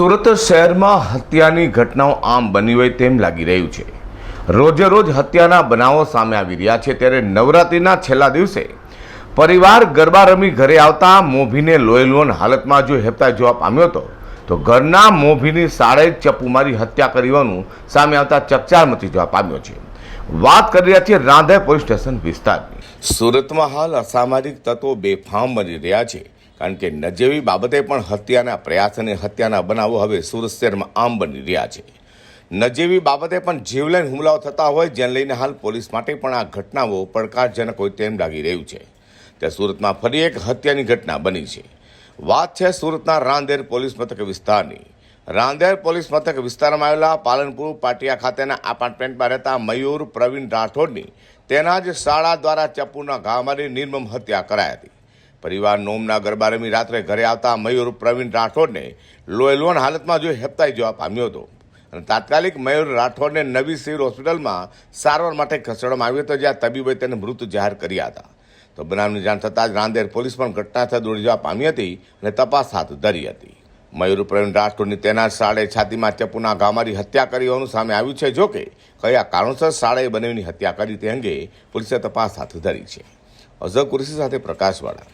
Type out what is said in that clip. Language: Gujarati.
સુરત શહેરમાં હત્યાની ઘટનાઓ આમ બની હોય તેમ લાગી રહ્યું છે. રોજે રોજ હત્યાના બનાવો સામે આવી રહ્યા છે ત્યારે નવરાત્રિના છેલ્લા દિવસે પરિવાર ગરબા રમી ઘરે આવતા મોભીને લોહીલોન હાલતમાં જો હેપતા જોવા પામ્યો હતો, તો ઘરના મોભીની સાડે ચપ્પુ મારી હત્યા કરવાનું સામે આવતા ચકચાર મચી જવા પામ્યો છે. વાત કરી રહ્યા છીએ રાંધે પોલીસ સ્ટેશન વિસ્તારની. સુરતમાં હાલ અસામાજિક તત્વો બેફામ બની રહ્યા છે. કારણ કે નજીવી બાબતે પણ હત્યાના પ્રયાસ અને હત્યાના બનાવો હવે સુરત શહેરમાં આમ બની રહ્યા છે. નજીવી બાબતે પણ જીવલેણ હુમલાઓ થતા હોય જેને લઈને હાલ પોલીસ માટે પણ આ ઘટનાઓ પડકારજનક હોય તેમ લાગી રહ્યું છે. તે સુરતમાં ફરી એક હત્યાની ઘટના બની છે. વાત છે સુરતના રાંદેર પોલીસ મથક વિસ્તારની. રાંદેર પોલીસ મથક વિસ્તારમાં આવેલા પાલનપુર પાટિયા ખાતેના એપાર્ટમેન્ટમાં રહેતા મયુર પ્રવીણ રાઠોડની તેના જ શાળા દ્વારા ચપ્પુના ઘા મારી નિર્મમ હત્યા કરાઈ હતી. પરિવાર નોમના ગરબા રમી રાત્રે ઘરે આવતા મયુર પ્રવીણ રાઠોડને લોહીલોન હાલતમાં જોઈ હેપતાઈ જવા પામ્યો હતો. અને તાત્કાલિક મયુર રાઠોડને નવી સિવિલ હોસ્પિટલમાં સારવાર માટે ખસેડવામાં આવ્યો હતો, જ્યાં તબીબોએ તેને મૃત જાહેર કર્યા હતા. તો બનાવની જાણ થતાં જ રાંદેર પોલીસ પણ ઘટના સ્થળે દોડી જવા પામી હતી અને તપાસ હાથ ધરી હતી. મયુર પ્રવીણ રાઠોડની તેના શાળે છાતીમાં ચપ્પુના ગામારી હત્યા કરી હોવાનું સામે આવ્યું છે જોકે કયા કારણોસર શાળાએ બનેવીની હત્યા કરી તે અંગે પોલીસે તપાસ હાથ ધરી છે. અઝર કુરેશી સાથે પ્રકાશવાળા.